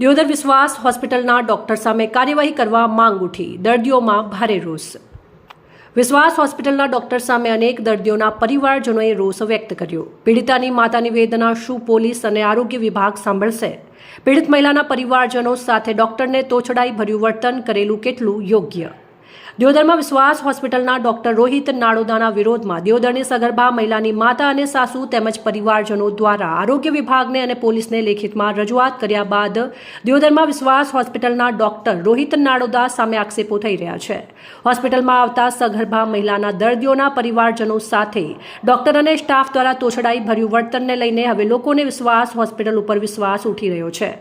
દિયોદર વિશ્વાસ હોસ્પિટલના ડોક્ટર સામે કાર્યવાહી કરવા માંગ ઉઠી. દર્દીઓમાં ભારે રોષ. વિશ્વાસ હોસ્પિટલના ડોક્ટર સામે અનેક દર્દીઓના પરિવારજનોએ રોષ વ્યક્ત કર્યો. પીડિતાની માતાની વેદના શું પોલીસ અને આરોગ્ય વિભાગ સાંભળશે? પીડિત મહિલાના પરિવારજનો સાથે ડોક્ટરને તોછડાઈ ભર્યું વર્તન કરેલું કેટલું યોગ્ય? દિયોદરમાં વિશ્વાસ હોસ્પિટલના ડોક્ટર રોહિત નાડોદાના વિરોધમાં દિયોદરની સગર્ભા મહિલાની માતા અને સાસુ તેમજ પરિવારજનો દ્વારા આરોગ્ય વિભાગને અને પોલીસને લેખિતમાં રજૂઆત કર્યા બાદ દિયોદરમાં વિશ્વાસ હોસ્પિટલના ડોક્ટર રોહિત નાડોદા સામે આક્ષેપો થઈ રહ્યા છે. હોસ્પિટલમાં આવતા સગર્ભા મહિલાના દર્દીઓના પરિવારજનો સાથે ડોક્ટર અને સ્ટાફ દ્વારા તોછડાઈ ભર્યું વર્તનને લઈને હવે લોકોને વિશ્વાસ હોસ્પિટલ ઉપર વિશ્વાસ ઉઠી રહ્યો છે.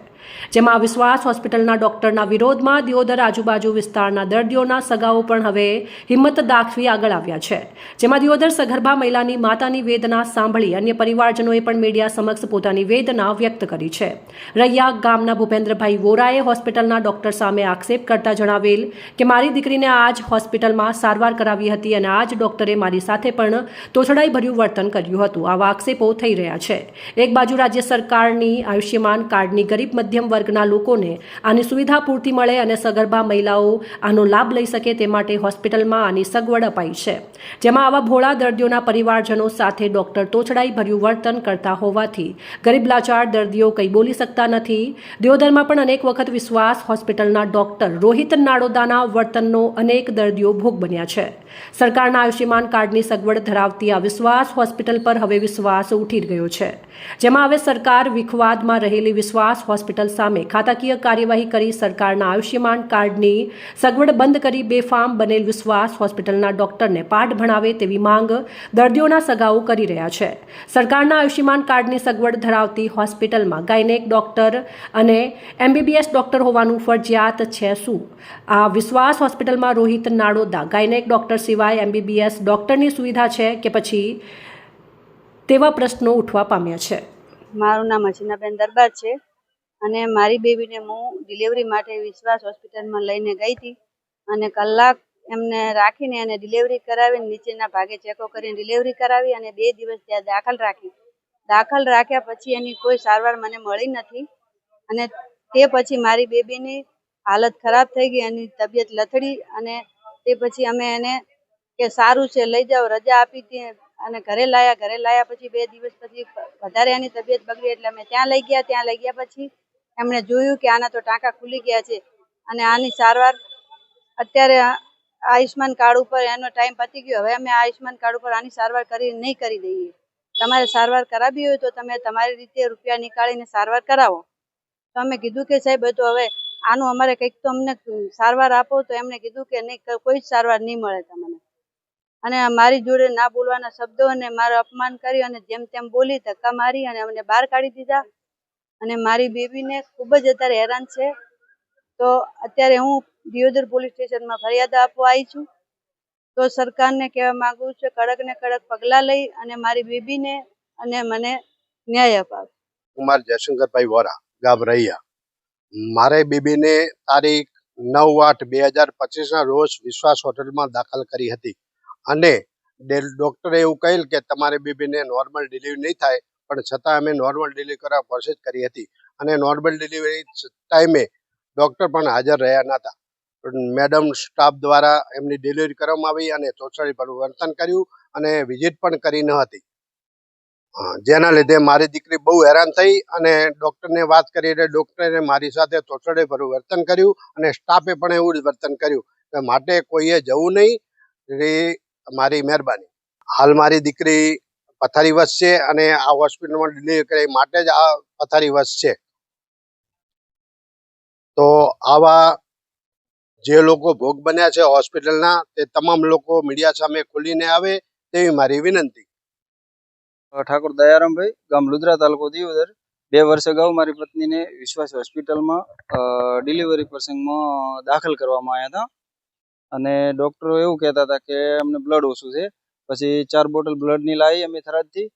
જેમાં વિશ્વાસ હોસ્પિટલના ડોક્ટરના વિરોધમાં દિયોદર આજુબાજુ વિસ્તારના દર્દીઓના સગાઓ પણ હવે હિંમત દાખવી આગળ આવ્યા છે. જેમાં દિયોદર સગર્ભા મહિલાની માતાની વેદના સાંભળી અન્ય પરિવારજનોએ પણ મીડિયા સમક્ષ પોતાની વેદના વ્યક્ત કરી છે. રૈયા ગામના ભૂપેન્દ્રભાઈ વોરાએ હોસ્પિટલના ડોક્ટર સામે આક્ષેપ કરતા જણાવેલ કે, મારી દીકરીને આજ હોસ્પિટલમાં સારવાર કરાવી હતી અને આજ ડોક્ટરે મારી સાથે પણ તોછડાઈ ભર્યું વર્તન કર્યું હતું. આવા આક્ષેપો થઈ રહ્યા છે. એક બાજુ રાજ્ય સરકારની આયુષ્યમાન કાર્ડની ગરીબ મધ્યમ વર્ગના લોકોને આની સુવિધા પૂરતી મળે અને સગર્ભા મહિલાઓ આનો લાભ લઈ શકે તે માટે હોસ્પિટલમાં આની સગવડ અપાઈ છે. જેમાં આવા ભોળા દર્દીઓના પરિવારજનો સાથે ડોક્ટર તોછડાઈ ભર્યું વર્તન કરતા હોવાથી ગરીબ લાચાર દર્દીઓ કંઈ બોલી શકતા નથી. દિયોદરમાં પણ અનેક વખત વિશ્વાસ હોસ્પિટલના ડોક્ટર રોહિત નાડોદાના વર્તનનો અનેક દર્દીઓ ભોગ બન્યા છે. સરકારના આયુષ્યમાન કાર્ડની સગવડ ધરાવતી આ વિશ્વાસ હોસ્પિટલ પર હવે વિશ્વાસ ઉઠી ગયો છે. જેમાં હવે સરકાર વિખવાદમાં રહેલી વિશ્વાસ હોસ્પિટલ સામે ખાતાકીય કાર્યવાહી કરી સરકારના આયુષ્યમાન કાર્ડની સગવડ બંધ કરી બેફામ બનેલ વિશ્વાસ હોસ્પિટલના ડોક્ટરને પાઠ ભણાવે તેવી માંગ દર્દીઓના સગાઓ કરી રહ્યા છે. સરકારના આયુષ્યમાન કાર્ડની સગવડ ધરાવતી હોસ્પિટલમાં ગાયનેક ડોક્ટર અને એમબીબીએસ ડોક્ટર હોવાનું ફરજિયાત છે શું? આ વિશ્વાસ હોસ્પિટલમાં રોહિત નાડોદા ગાયનેક ડોક્ટર સિવાય એમબીબીએસ ડોક્ટરની સુવિધા છે કે પછી તેવા પ્રશ્નો ઉઠવા પામ્યા છે? મારું નામ હસીનાબેન દરબાર છે. અને મારી બેબીને હું ડિલિવરી માટે વિશ્વાસ હોસ્પિટલમાં લઈને ગઈ હતી. અને કલાક એમને રાખીને એને ડિલિવરી કરાવીને નીચેના ભાગે ચેકો કરીને ડિલિવરી કરાવી અને બે દિવસ ત્યાં દાખલ રાખી. દાખલ રાખ્યા પછી એની કોઈ સારવાર મને મળી નથી. અને તે પછી મારી બેબીની હાલત ખરાબ થઈ ગઈ, એની તબિયત લથડી અને તે પછી અમે એને કે સારું છે, લઈ જાઓ, રજા આપી હતી અને ઘરે લાયા. ઘરે લાયા પછી બે દિવસ પછી વધારે એની તબિયત બગડી એટલે અમે ત્યાં લઈ ગયા. ત્યાં લઈ ગયા પછી એમણે જોયું કે આના તો ટાંકા ખુલી ગયા છે અને આની સારવાર અત્યારે આયુષ્માન કાર્ડ ઉપર એનો ટાઈમ પતી ગયો. હવે અમે આયુષ્માન કાર્ડ ઉપર આની સારવાર કરી નહીં કરી દઈએ. તમારે સારવાર કરાવી હોય તો તમે તમારી રીતે રૂપિયા નીકાળીને સારવાર કરાવો. તો અમે કીધું કે સાહેબ તો હવે આનું અમારે કંઈક તો અમને સારવાર આપો તો એમણે કીધું કે નહીં કોઈ જ સારવાર નહીં મળે તમને. અને મારી જોડે ના બોલવાના શબ્દો અને મારું અપમાન કરી અને જેમ તેમ બોલી ધક્કા મારી અને અમને બહાર કાઢી દીધા. અને મારી બેબીને ખૂબ જ અત્યારે હેરાન છે. તો અત્યારે હું દિયોદર પોલીસ સ્ટેશનમાં ફરિયાદ આપવા આવી છું. તો સરકારને કહેવા માંગુ છું કડક ને કડક પગલાં લઈ અને મારી બેબીને અને મને ન્યાય અપાવે. કુમાર જયશંકરભાઈ વોરા ગામ રૈયા મારે બેબીને તારીખ નવ આઠ બે હજાર પચીસના રોજ વિશ્વાસ હોટલમાં દાખલ કરી હતી. અને ડોક્ટરે એવું કહેલ કે તમારી બેબીને નોર્મલ ડિલિવરી નહીં થાય પણ છતાં અમે નોર્મલ ડિલિવરી કરવા કોશિશ કરી હતી. અને નોર્મલ ડિલિવરી ટાઈમે ડોક્ટર પણ હાજર રહ્યા નહોતા મેડમ સ્ટાફ દ્વારા એમની ડિલિવરી કરવામાં આવી અને ચોસડી પર વર્તન કર્યું અને વિઝિટ પણ કરી ન હતી. જેના લીધે મારી દીકરી બહુ હેરાન થઈ અને ડૉક્ટરને વાત કરી એટલે ડૉક્ટરે મારી સાથે તોછડે ભરું વર્તન કર્યું અને સ્ટાફે પણ એવું વર્તન કર્યું માટે કોઈએ જવું નહીં. એ મારી મહેરબાની. હાલ મારી દીકરી પથારીવશ છે અને આ હોસ્પિટલમાં ડિલિવરી કરે માટે જ આ પથારીવશ છે તો આવા જે લોકો ભોગ બન્યા છે હોસ્પિટલના, તે તમામ લોકો મીડિયા સામે ખુલીને આવે તેવી મારી વિનંતી. ઠાકોર દયારામભાઈ, ગામ લુદ્રા તાલુકો દિયોદર બે વર્ષ અગાઉ મારી પત્નીને વિશ્વાસ હોસ્પિટલમાં ડિલિવરી પ્રસંગમાં દાખલ કરવામાં આવ્યા હતા. અને ડૉક્ટરો એવું કહેતા હતા કે અમને બ્લડ ઓછું છે. પછી ચાર બોટલ બ્લડની લાવી અમે થરાદથી.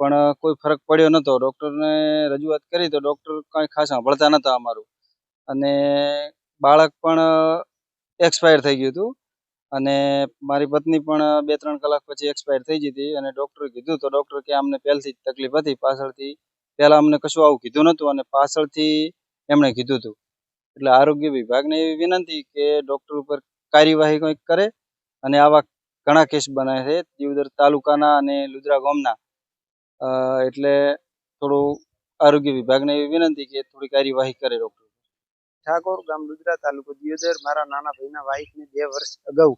પણ કોઈ ફરક પડ્યો નહોતો ડૉક્ટરને રજૂઆત કરી તો ડૉક્ટર કાંઈ ખાસ સાંભળતા નહોતા અમારું. અને બાળક પણ એક્સપાયર થઈ ગયું હતું. અને મારી પત્ની પણ બે ત્રણ કલાક પછી એક્સપાયર થઈ ગઈ અને ડૉક્ટરે કીધું તો ડૉક્ટર કે અમને પહેલથી જ તકલીફ હતી. પાછળથી પહેલાં અમને કશું આવું કીધું નહોતું અને પાછળથી એમણે કીધું હતું. એટલે આરોગ્ય વિભાગને એવી વિનંતી કે ડૉક્ટર ઉપર કાર્યવાહી કંઈક કરે અને આવા ઘણા કેસ બને છે. દિયોદર તાલુકાના અને લુદ્રા ગામના. એટલે થોડું આરોગ્ય વિભાગને એવી વિનંતી કે થોડી કાર્યવાહી કરે ડૉક્ટર. ઠાકોર ગામ લુદ્રા તાલુકો દિયોદર મારા નાના ભાઈના વાઈફને બે વર્ષ અગાઉ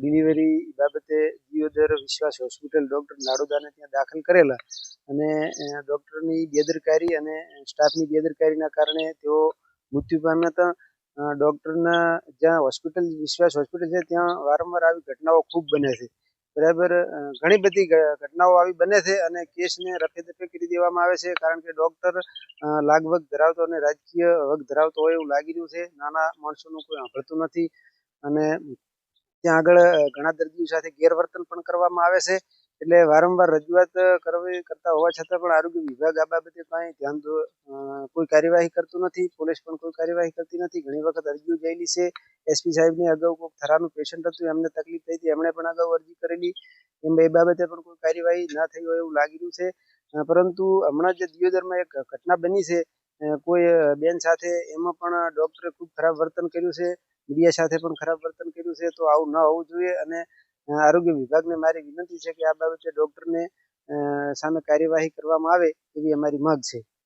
ડિલિવરી બાબતે દિયોદર વિશ્વાસ હોસ્પિટલ ડૉક્ટર નાડોદાને ત્યાં દાખલ કરેલા અને ડૉક્ટરની બેદરકારી અને સ્ટાફની બેદરકારીના કારણે તેઓ મૃત્યુ પામ્યા હતા. ડૉક્ટરના જ્યાં હોસ્પિટલ, વિશ્વાસ હોસ્પિટલ છે, ત્યાં વારંવાર આવી ઘટનાઓ ખૂબ બને છે. બરાબર ઘણી બધી ઘટનાઓ આવી બને છે અને કેસને રફેદફે કરી દેવામાં આવે છે, કારણ કે ડૉક્ટર લાગવગ ધરાવતો અને રાજકીય વગ ધરાવતો હોય એવું લાગી રહ્યું છે. નાના માણસોનું કોઈ સાંભળતું નથી અને ત્યાં આગળ ઘણા દર્દીઓ સાથે ગેરવર્તન પણ કરવામાં આવે છે. એટલે વારંવાર રજૂઆત કરવી કરતા હોવા છતાં પણ આરોગ્ય વિભાગ આ બાબતે કાંઈ ધ્યાન કોઈ કાર્યવાહી કરતું નથી. પોલીસ પણ કોઈ કાર્યવાહી કરતી નથી. ઘણી વખત અરજીઓ ગયેલી છે. એસપી સાહેબને અગાઉ કોઈક થરાનું પેશન્ટ હતું. એમને તકલીફ થઈ હતી. એમણે પણ અગાઉ અરજી કરેલી. એમ એ બાબતે પણ કોઈ કાર્યવાહી ના થઈ હોય એવું લાગી રહ્યું છે. પરંતુ હમણાં જે દિયોદરમાં એક ઘટના બની છે કોઈ બેન સાથે એમાં પણ ડૉક્ટરે ખૂબ ખરાબ વર્તન કર્યું છે. મીડિયા સાથે પણ ખરાબ વર્તન કર્યું છે. તો આવું ન હોવું જોઈએ અને આરોગ્ય વિભાગને મારી વિનંતી છે કે આ બાબતે ડૉક્ટરને સામે કાર્યવાહી કરવામાં આવે એવી અમારી માગ છે.